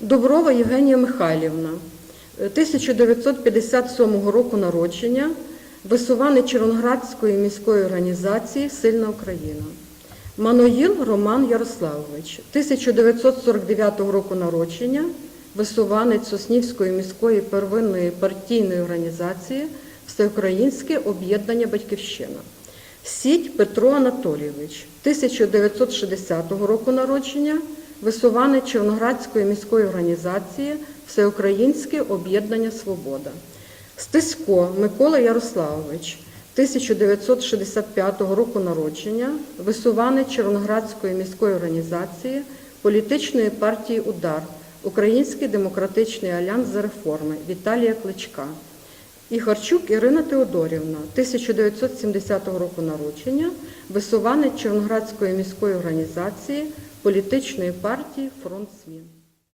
Доброва Євгенія Михайлівна, е, 1957 року народження, висуваний Червоноградської міської організації Сильна Україна. Маноїл Роман Ярославович, 1949 року народження, висуванець Соснівської міської первинної партійної організації Всеукраїнське об'єднання Батьківщина. Сідь Петро Анатолійович, 1960 року народження, висуванець Червоноградської міської організації Всеукраїнське об'єднання Свобода. Стисько Микола Ярославович, 1965 року народження, висуванець Червоноградської міської організації політичної партії Удар, Український демократичний альянс за реформи Віталія Кличка. Ігорчук Ірина Теодорівна, 1970 року народження, висуванець Червоноградської міської організації політичної партії Фронт змін.